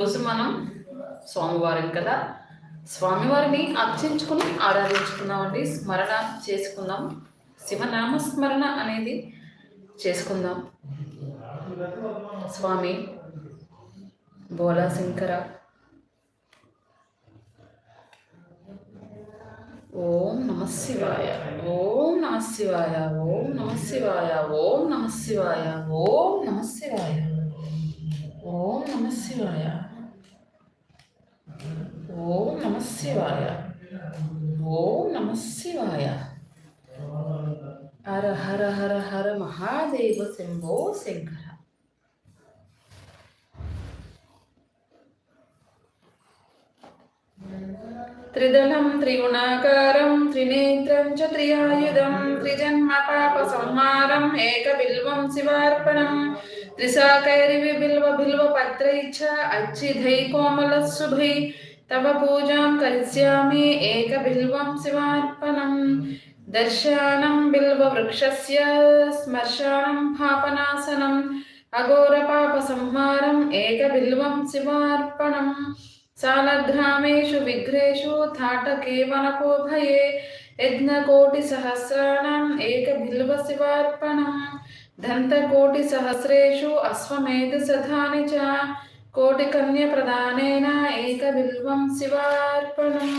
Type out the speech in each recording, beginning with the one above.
రోజు మనం స్వామివారం కదా. స్వామివారిని అర్చించుకుని ఆరాధించుకుందామండి. స్మరణ చేసుకుందాం. శివనామ స్మరణ అనేది చేసుకుందాం. స్వామి బోలా శంకర. ఓం నమ శివాయ. ఓం నమ శివాయ. ఓం నమ శివాయ. ఓం నమ శివాయ. ఓం నమ శివాయ. ఓం నమ శివాయ. ఓం నమ శివాయ. ఓం నమ శివాయ. హర హర హర హర మహాదేవ శంభో శంకర. త్రిదళం త్రిగుణాకారం త్రినేత్రం చ త్రియాయుధం త్రిజన్మ పాప సంహారం ఏకబిల్వం శివార్పణం त्रिशाकैरिवि बिल्व बिल्व पत्रैश्च एक कोमलसुभै तव पूजां करिष्यामि एकबिल्वं शिवार्पणं दर्शानं बिल्ववृक्षस्य स्मर्शानं पापनाशनम्। अघोरपापसंहारम् एकबिल्वं शिवार्पणम्। దంతకోటి సహస్రేషు అశ్వమేధ సధాని చ కోటి కన్య ప్రధానేన ఏక బిల్వం శివార్పణం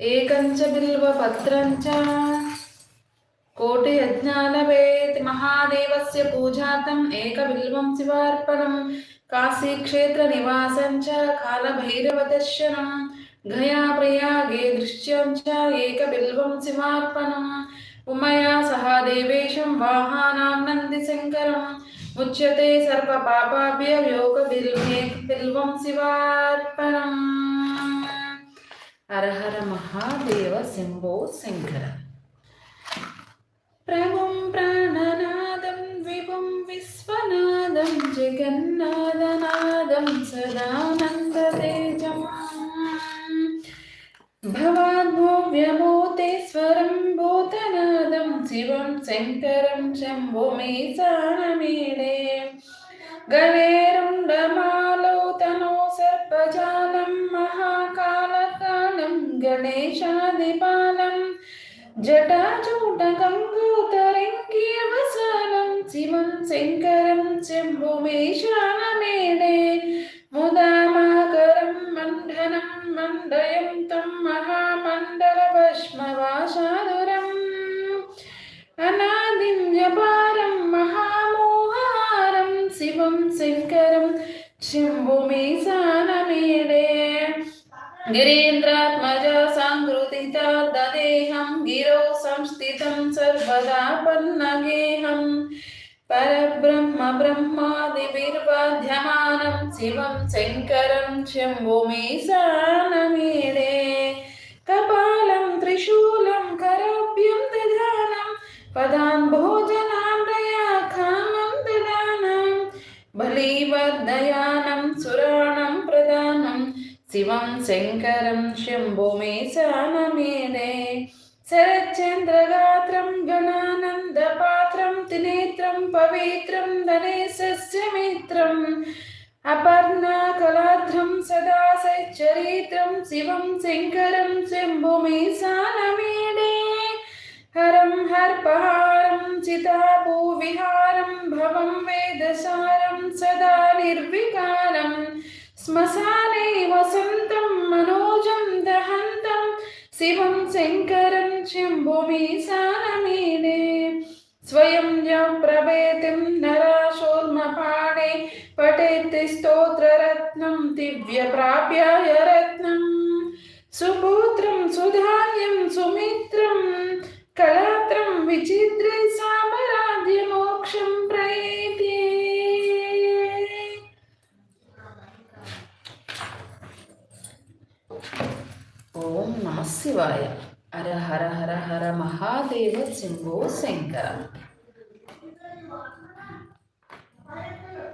ఏకంచ బిల్వ భద్రంచ కోటి యజ్ఞానవేత్ మహాదేవస్య పూజాతం ఏక బిల్వం శివార్పణం కాశీక్షేత్ర నివాసం చ కాలభైరవ దర్శనం గయా ప్రయాగే దృశ్యం చ ఏక బిల్వం శివార్పణం ఉమయా సహా దేవేశం వాహానాం నంది శంకరం. ముచ్యతే సర్వ పాపాభ్య యోగ బిల్వే బిల్వం శివార్పణం. హర మహాదేవ శంభో శంకర. ప్రభుం ప్రాణనాదం విభుం విశ్వనాదం జగన్నాథనాదం भवाद्भव्यभूतेश्वरं शिवं शङ्करं शम्भो मे सानमेणे गणेरुण्डमालौ तनो सर्पजालं महाकालकालं गणेशादिपालं जटा संस्थितं सर्वदा पन्नगेहं परब्रह्म ब्रह्मादिभिर्बाध्यमानं शिवं शङ्करं शम्भुमे सानमीडे कपालं त्रिशूलं कराभ्यं दधानं पदान् भोजनामृया कामं ददानं बलिवर्दयानं सुराणं प्रदानं शिवं शङ्करं शम्भुमे सानम् पवित्रं धनेशस्य मित्रम् अपर्णाकलार्धं सदा सच्चरित्रं शिवं शङ्करं शम्भुमीशानमीडे हरं हर्पहारं चिताभूविहारं भवं वेदसारं सदा निर्विकारं श्मशाने वसन्तं मनोजं दहन्तं शिवं शङ्करं शम्भुमीशानमीडे स्वयं यं प्रभेतिं नराशोर्मपाणे पठेति स्तोत्ररत्नं दिव्यप्राप्याय रत्नं सुपुत्रं सुधान्यं सुमित्रं कलात्रं विचित्र మహాదేవ శంభో శంకర.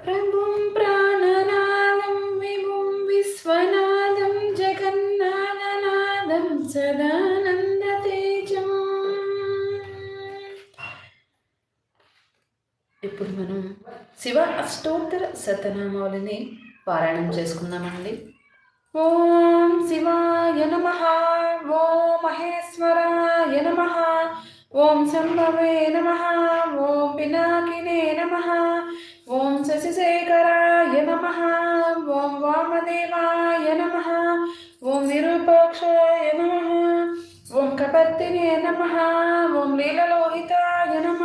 ప్రభుం ప్రాణనాదం విభుం విశ్వనాదం జగన్నాథనాదం సదానందతేజం. ఇప్పుడు మనం శివ అష్టోత్తర శతనామావళిని పారాయణం చేసుకుందామండి. ఓం శివాయ నమ ఓం మహేశ్వరాయ నమ ఓం శంభవే నమ ఓం పినాకినే నమ ఓం శశిశేఖరాయ నమ ఓం వామదేవాయ నమ ఓం విరూపాక్షాయ నమ ఓం కపర్తినే నమ ఓం లీలలోహితాయ నమ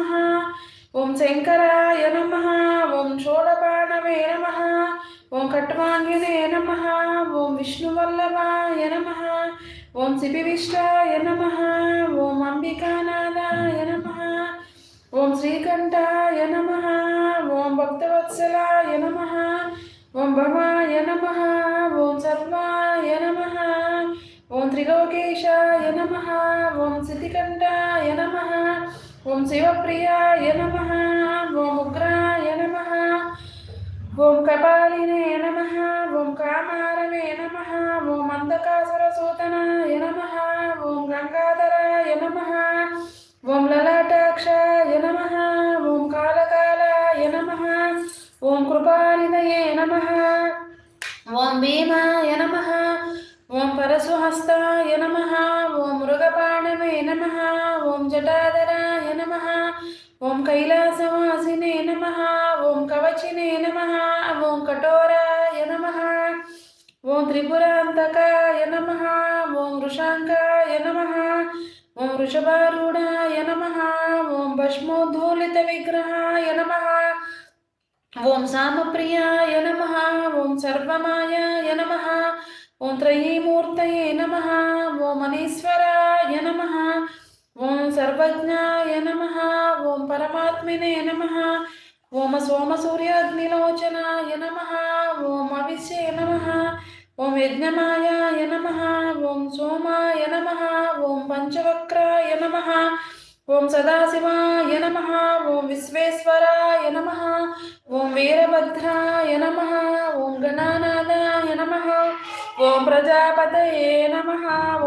ఓం శంకరాయ నమ ఓం షోడపాణవే నమ ఓం కట్వాంగినే నమ ఓం విష్ణువల్లభాయ నమ ఓం శిపివిష్టాయ నమ ఓం శ్రీకంఠాయ నమ ఓం భక్తవత్సలాయ నమ ఓం భవాయ నమ ఓం సర్వాయ నమ ఓం త్రిలోకేశాయ నమ ఓం సిద్ధికంఠాయ నమ ఓం శివప్రియాయ నమ ఓం ఉగ్రాయ నమ ఓం కపాలినే నమ ఓం కామారమే నమ ఓం అంధకాసురసూతనాయ నమ ఓం గంగాధరాయ నమ ఓం లలాటాక్షాయ నమ ఓం కాలకాలాయ నమ ఓం కృపానిదయే నమ ఓం భీమాయ నమ ఓం పరశుహస్తాయ నమ ఓం మృగపాణవే నమ ఓం జటాధరాయ నమ ఓం కైలాసవాసినే నమ ఓం కవచినే నమ ఓం కఠోరాయ నమ. ఓం త్రిపురాంతకాయ నమ ఓం వృషాంకాయ నమ ఓం వృషభారూఢాయ నమ ఓం భస్మోద్ధూలిత విగ్రహాయ నమ ఓం సామప్రియాయ నమ ఓం సర్వమాయాయ నమ ఓం త్రయీమూర్తయే నమ ఓం మనీశ్వరాయ నమ ఓం సర్వజ్ఞాయ నమ ఓం పరమాత్మినే నమ ఓం సోమసూర్యాగ్నిలోచనాయ నమ ఓం అవిశ్యే నమ ఓం యజ్ఞమాయాయ నమ ఓం సోమాయ నమ ఓం పంచవక్రాయ నమ ఓం సదాశివాయ నమ ఓం విశ్వేశ్వరాయ నమ ఓం వీరభద్రాయ నమ ఓం గణానాదాయ నమ ఓం ప్రజాపతయే నమ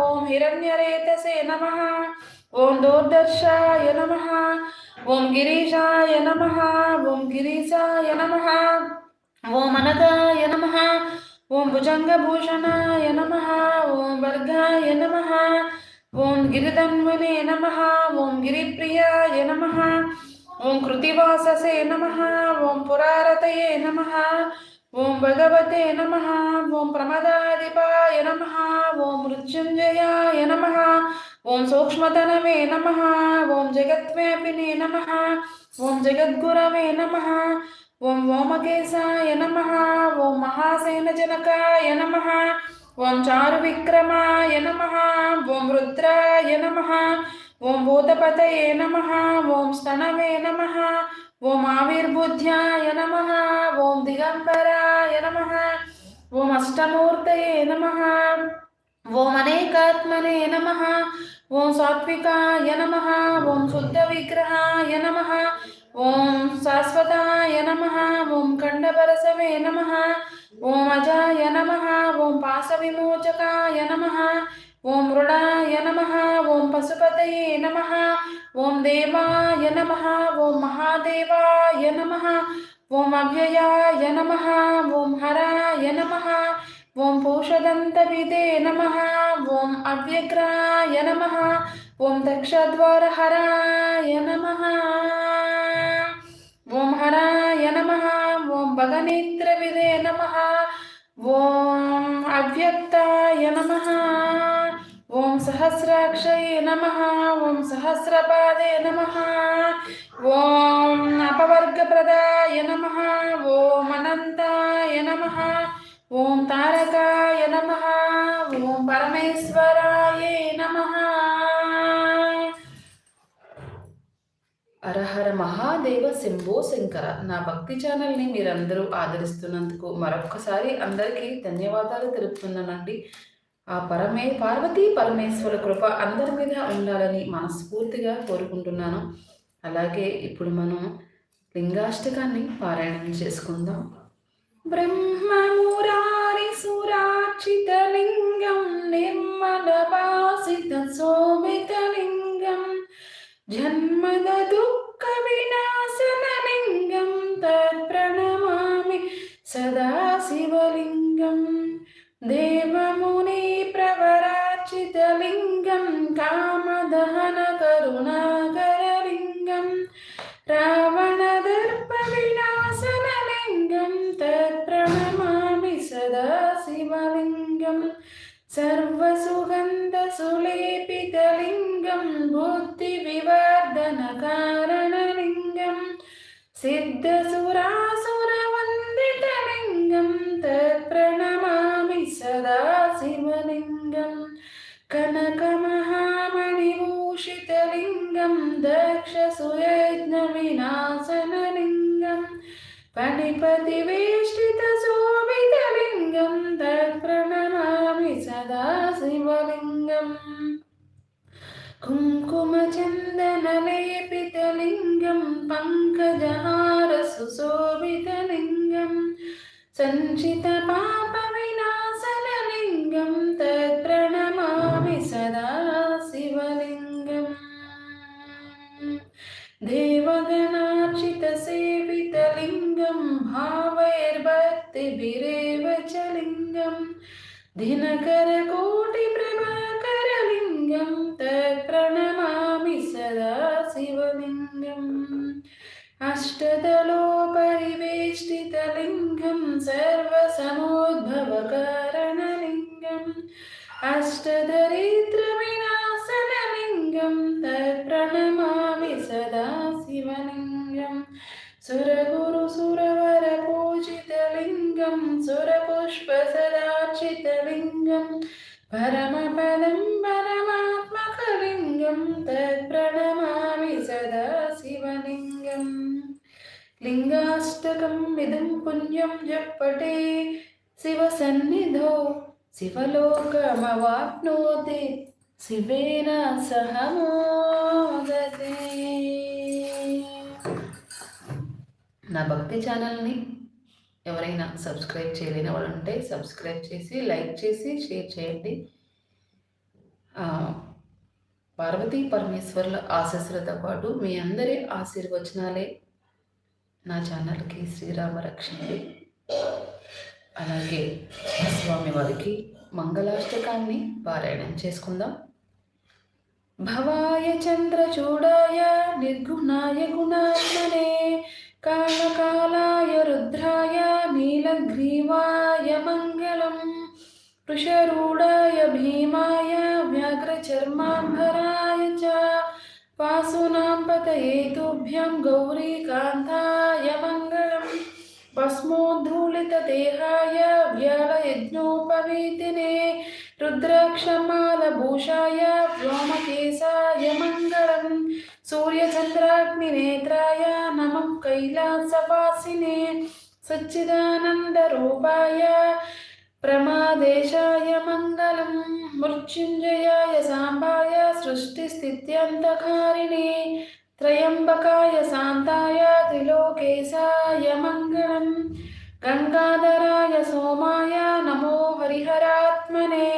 ఓం హిరణ్యరేతసే నమ ఓం దూర్దర్శాయ నమ ఓం గిరీశాయ నమ ఓం గిరీశాయ నమ ఓం అనగాయ నమ ఓం భుజంగభూషణాయ నమ ఓం వర్గాయ నమ ఓం గిరిధన్వనే నమ ఓం గిరిప్రియాయ నమ ఓం కృతివాససే నమ ఓం పురారతయే నమ ఓం భగవతే నమ ఓం ప్రమదాధిపాయ నమ ఓం మృత్యుంజయాయ నమ ఓం సూక్ష్మతనవే నమ ఓం జగద్వ్యాపినే నమ ఓం జగద్గురవే నమ ఓం ఓమకేశాయ నమ ఓం మహాసేనజనకాయ నమ ఓం చారు విక్రమాయ నమ ఓం రుద్రాయ నమ ఓం భూతపతయే నమ ఓం స్తనవే నమ ఓం ఆవిర్బుద్ధ్యాయ నమ ఓం దిగంబరాయ నమ ఓం అష్టమూర్తయే నమ ఓం అనేకాత్మనే నమ ఓం సాత్వికాయ నమ ఓం శుద్ధ విగ్రహాయ నమ ఓం శాశ్వతాయ నమ ఓం ఖండపరసవే నమ ఓం అజాయ నమ ఓం పాశవిమోచకాయ నమ ఓం మృడాయ నమ ఓం పశుపతయే నమ ఓం దేవాయ నమ ఓం మహాదేవాయ నమ ఓం అవ్యయాయ నమ ఓం హరాయ నమ ఓం పూషదంతవిదే నమ ఓం అవ్యగ్రాయ నమ ఓం దక్షద్వారహరాయ నమ ఓం హరాయ నమ ఓం భగనేత్రవిదే నమ ఓం అవ్యక్తాయ నమ ఓం సహస్రాక్షయే నమ ఓం సహస్రపాదే నమ ఓం అపవర్గప్రదాయ నమ ఓం అనంతాయ నమ ఓం తారకాయ నమ ఓం పరమేశ్వరాయ నమ. హరహర మహాదేవ శంభో శంకర. నా భక్తి ఛానల్ని మీరందరూ ఆదరిస్తున్నందుకు మరొక్కసారి అందరికీ ధన్యవాదాలు తెలుపుతున్నానండి. ఆ పరమే పార్వతీ పరమేశ్వర కృప అందరి మీద ఉండాలని మనస్ఫూర్తిగా కోరుకుంటున్నాను. అలాగే ఇప్పుడు మనం లింగాష్టకాన్ని పారాయణం చేసుకుందాం. బ్రహ్మమురారి సురాక్షితలింగం నిర్మల భాసిత శోభితలింగం జన్మద దుఃఖ विनाशनलिङ्गं तत्प्रणमामि सदा शिवलिङ्गं देवमुनिप्रवराचितलिङ्गं कामदहनकरुणाकरलिङ्गं रावणदर्पविनाशनलिङ्गं तत्प्रणमामि सदा शिवलिङ्गं सर्वसुगन्धसुलेपितलिङ्गं भूत സിദ്ധസുരാസുരവന്ദിതലിംഗം തത്പ്രണമാമി സദാശിവലിംഗം കനകമഹാമണിഭൂഷിതലിംഗം ദക്ഷസുയജ്ഞവിനാശനലിംഗം. പണിപതിവേഷ്ടിതശോഭിതലിംഗം തത്പ്രണ कुङ्कुमचन्दनलेपितलिङ्गं पङ्कजहारसुशोभितलिङ्गं सञ्चितपापविनाशनलिङ्गं तत्प्रणमामि सदा शिवलिङ्गम् देवगणार्चितसेवितलिङ्गं भावैर्भक्तिभिरेव च लिङ्गं दिनकरकोटिप्रभाकरलिङ्गं तत्प्रणमामि सदा शिवलिङ्गम् अष्टदलोपरिवेष्टितलिङ्गं सर्वसमोद्भवकारणलिङ्गम् अष्टदरिद्रविनाशनलिङ्गं तत्प्रणमामि सदा शिवलिङ्गं सुरगुरुसुरवरपूजितलिङ्गं सुरपुष्पसदार्चितलिङ्गं परमपदं परमात्मकलिङ्गं तत्प्रणमामि सदा शिवलिङ्गम् लिङ्गाष्टकम् इदं पुण्यं जपटे शिवसन्निधौ శివలోకమవాప్నోతి శివేన సహ మోదతే నా భక్తి ఛానల్ని ఎవరైనా సబ్స్క్రైబ్ చేయలేని వాళ్ళు ఉంటే సబ్స్క్రైబ్ చేసి లైక్ చేసి షేర్ చేయండి. పార్వతీ పరమేశ్వర్ల ఆశస్సులతో పాటు మీ అందరి ఆశీర్వచనాలే నా ఛానల్కి శ్రీరామ రక్షణకి. అలాగే స్వామివారికి మంగళాష్టకాన్ని పారాయణం చేసుకుందాం. భవాయ చంద్రచూడాయ నిర్గుణాయ గుణాత్మనే कालकालाय रुद्राय नीलग्रीवाय मङ्गलम् वृषरूढाय भीमाय व्याघ्रचर्माम्भराय च वासूनां पतये तुभ्यं गौरीकान्ताय मङ्गलम् भस्मोद्धूलितदेहाय व्यालयज्ञोपवीतिने रुद्राक्षमालभूषाय व्योमकेशाय मङ्गलम् सूर्यचन्द्राग्निनेत्राय कैलासवासिने सच्चिदानन्दरूपाय प्रमादेशाय मङ्गलं मृत्युञ्जयाय साम्बाय सृष्टिस्थित्यन्तकारिणे त्रयम्बकाय शान्ताय त्रिलोकेशाय मङ्गलम् गङ्गाधराय सोमाय नमो हरिहरात्मने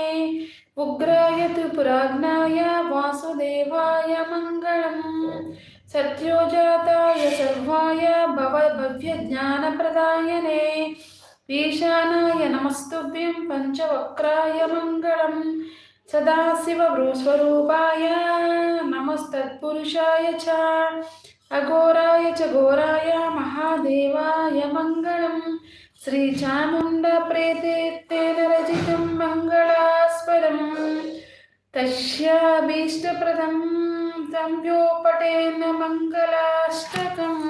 उग्राय त्रिपुराग्नाय वासुदेवाय मङ्गलम् सत्योजाताय सर्वाय भव भव्यज्ञानप्रदायने ईशानाय नमस्तुभ्यं पञ्चवक्राय मङ्गलम् सदाशिवस्वरूपाय नमस्तत्पुरुषाय च अघोराय च घोराय महादेवाय मङ्गलम् श्रीचामुण्डप्रेतेन रचितं मङ्गलास्पदम् तस्याभीष्टप्रदं संयोपटेन मङ्गलाष्टकम्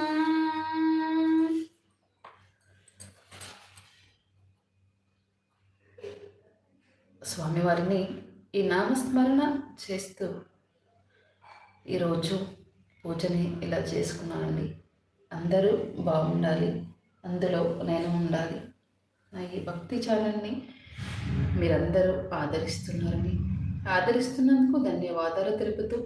స్వామివారిని ఈ నామస్మరణ చేస్తూ ఈరోజు పూజని ఇలా చేసుకున్నానండి అందరూ బాగుండాలి అందులో నేను ఉండాలి నా ఈ భక్తి ఛానల్ని మీరందరూ ఆదరిస్తున్నారని ఆదరిస్తున్నందుకు ధన్యవాదాలు తెలుపుతూ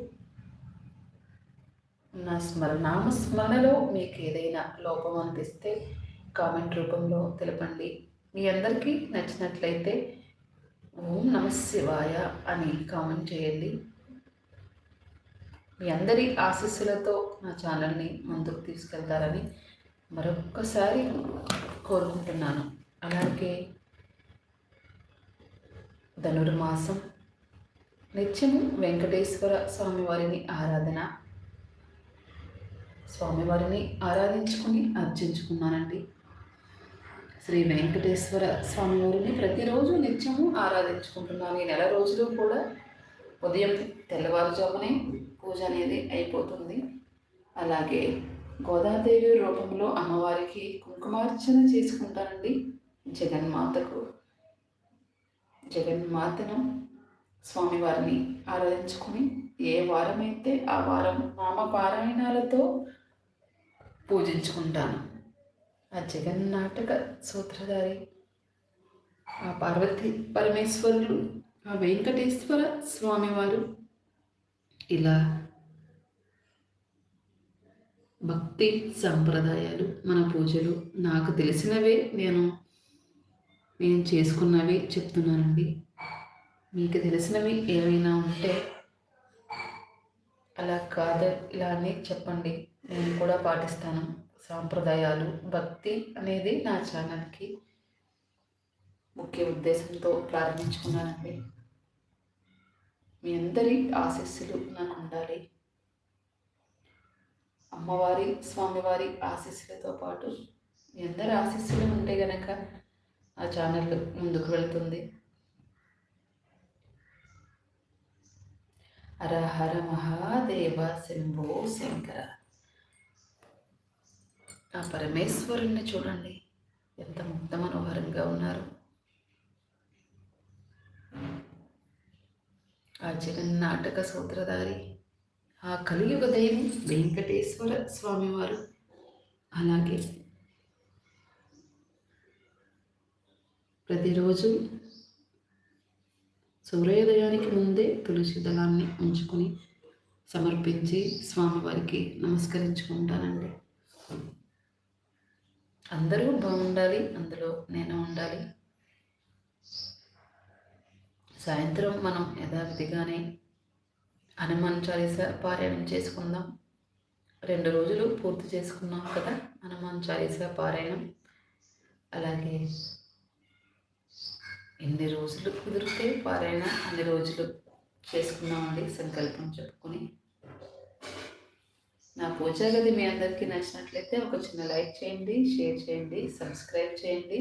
నా స్మరణ నామస్మరణలో మీకు ఏదైనా లోపం అనిపిస్తే కామెంట్ రూపంలో తెలపండి. మీ అందరికీ నచ్చినట్లయితే ఓం నమ శివాయ అని కామెంట్ చేయండి. మీ అందరి ఆశీస్సులతో నా ఛానల్ని ముందుకు తీసుకెళ్తారని మరొక్కసారి కోరుకుంటున్నాను. అలాగే ధనుర్మాసం నిత్యము వెంకటేశ్వర స్వామివారిని ఆరాధన స్వామివారిని ఆరాధించుకుని అర్చించుకున్నానండి. శ్రీ వెంకటేశ్వర స్వామివారిని ప్రతిరోజు నిత్యము ఆరాధించుకుంటున్నాను. ఈ నెల రోజులు కూడా ఉదయం తెల్లవారుజామునే పూజ అనేది అయిపోతుంది. అలాగే గోదాదేవి రూపంలో అమ్మవారికి కుంకుమార్చన చేసుకుంటానండి. జగన్మాతకు జగన్మాతను స్వామివారిని ఆరాధించుకొని ఏ వారమైతే ఆ వారం నామపారాయణాలతో పూజించుకుంటాను. ఆ జగన్నాటక సూత్రధారి ఆ పార్వతి పరమేశ్వరులు ఆ వెంకటేశ్వర స్వామివారు ఇలా భక్తి సంప్రదాయాలు మన పూజలు నాకు తెలిసినవే నేను నేను చేసుకున్నవి చెప్తున్నానండి. మీకు తెలిసినవి ఏమైనా ఉంటే అలా కాదు ఇలా అని చెప్పండి. నేను కూడా పాటిస్తాను. సాంప్రదాయాలు భక్తి అనేది నా ఛానల్కి ముఖ్య ఉద్దేశంతో ప్రారంభించుకున్నానండి. మీ అందరి ఆశీస్సులు నాకు ఉండాలి. అమ్మవారి స్వామివారి ఆశీస్సులతో పాటు మీ అందరి ఆశీస్సులు ఉంటే గనక ఆ ఛానల్ ముందుకు వెళ్తుంది. హర హర మహాదేవ శంభో శంకర. ఆ పరమేశ్వరుణ్ణి చూడండి. ఎంత ముక్త మనోహరంగా ఉన్నారు. ఆ జగన్నాటక సూత్రధారి ఆ కలియుగ దైవం వెంకటేశ్వర స్వామివారు. అలాగే ప్రతిరోజు సూర్యోదయానికి ముందే తులసి దళాన్ని ఉంచుకొని సమర్పించి స్వామివారికి నమస్కరించుకుంటానండి. అందరూ బాగుండాలి అందులో నేను ఉండాలి. సాయంత్రం మనం యథావిధిగానే హనుమాన్ చాలీస పారాయణం చేసుకుందాం. రెండు రోజులు పూర్తి చేసుకున్నాం కదా హనుమాన్ చాలీస పారాయణం. అలాగే ఎన్ని రోజులు కుదిరితే పారాయణ అన్ని రోజులు చేసుకున్నామండి సంకల్పం చెప్పుకొని నా పూజా గది మీ అందరికీ నచ్చినట్లయితే ఒక చిన్న లైక్ చేయండి షేర్ చేయండి సబ్స్క్రైబ్ చేయండి.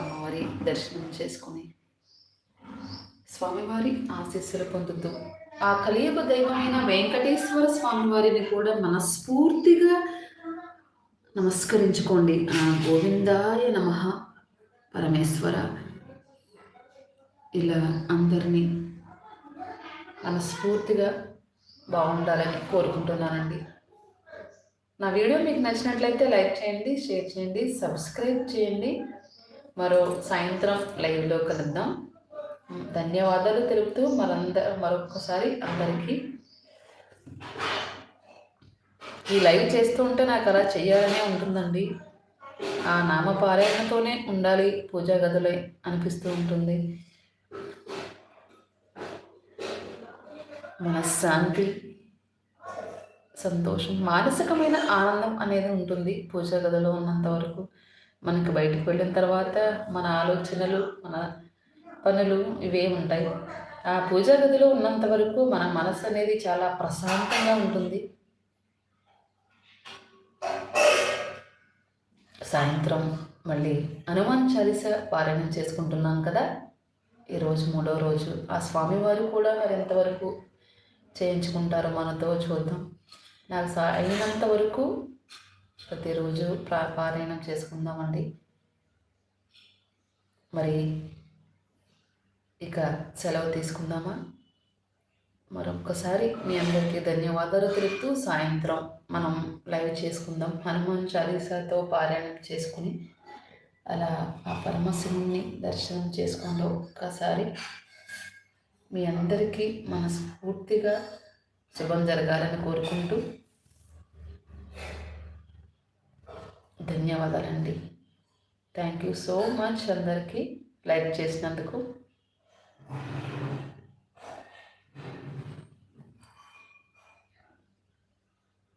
అమ్మవారి దర్శనం చేసుకొని స్వామివారి ఆశీస్సులు పొందుతూ ఆ కలియుగ దైవమైన వెంకటేశ్వర స్వామివారిని కూడా మనస్ఫూర్తిగా నమస్కరించుకోండి. గోవిందాయ నమ పరమేశ్వర. ఇలా అందరినీ మనస్ఫూర్తిగా బాగుండాలని కోరుకుంటున్నానండి. నా వీడియో మీకు నచ్చినట్లయితే లైక్ చేయండి షేర్ చేయండి సబ్స్క్రైబ్ చేయండి. మరో సాయంత్రం లైవ్లో కలుద్దాం. ధన్యవాదాలు తెలుపుతూ మరంద మరొకసారి అందరికీ. ఈ లైవ్ చేస్తూ ఉంటే నాకు అలా చేయాలనే ఉంటుందండి. ఆ నామపారాయణతోనే ఉండాలి పూజా గదులే అనిపిస్తూ ఉంటుంది. మనశ్శాంతి సంతోషం మానసికమైన ఆనందం అనేది ఉంటుంది పూజా గదిలో ఉన్నంత వరకు. మనకి బయటకు వెళ్ళిన తర్వాత మన ఆలోచనలు మన పనులు ఇవే ఉంటాయి. ఆ పూజా గదిలో ఉన్నంత వరకు మన మనసు అనేది చాలా ప్రశాంతంగా ఉంటుంది. సాయంత్రం మళ్ళీ హనుమాన్ చాలీస పారాయణం చేసుకుంటున్నాం కదా? ఈరోజు మూడో రోజు. ఆ స్వామివారు కూడా మరి ఎంతవరకు చేయించుకుంటారో మనతో చూద్దాం. నాకు సా అయినంత వరకు ప్రతిరోజు ప్రా పారాయణం చేసుకుందామండి. మరి ఇక సెలవు తీసుకుందామా? మరొక్కసారి మీ అందరికీ ధన్యవాదాలు తెలుపుతూ సాయంత్రం మనం లైవ్ చేసుకుందాం. హనుమాన్ చాలీసాతో పారాయణం చేసుకుని అలా ఆ పరమశివుని దర్శనం చేసుకుంటూ ఒక్కసారి మీ అందరికీ మనస్ఫూర్తిగా శుభం జరగాలని కోరుకుంటూ ధన్యవాదాలండి. థ్యాంక్ యూ సో మచ్ అందరికీ. లైక్ చేసినందుకు.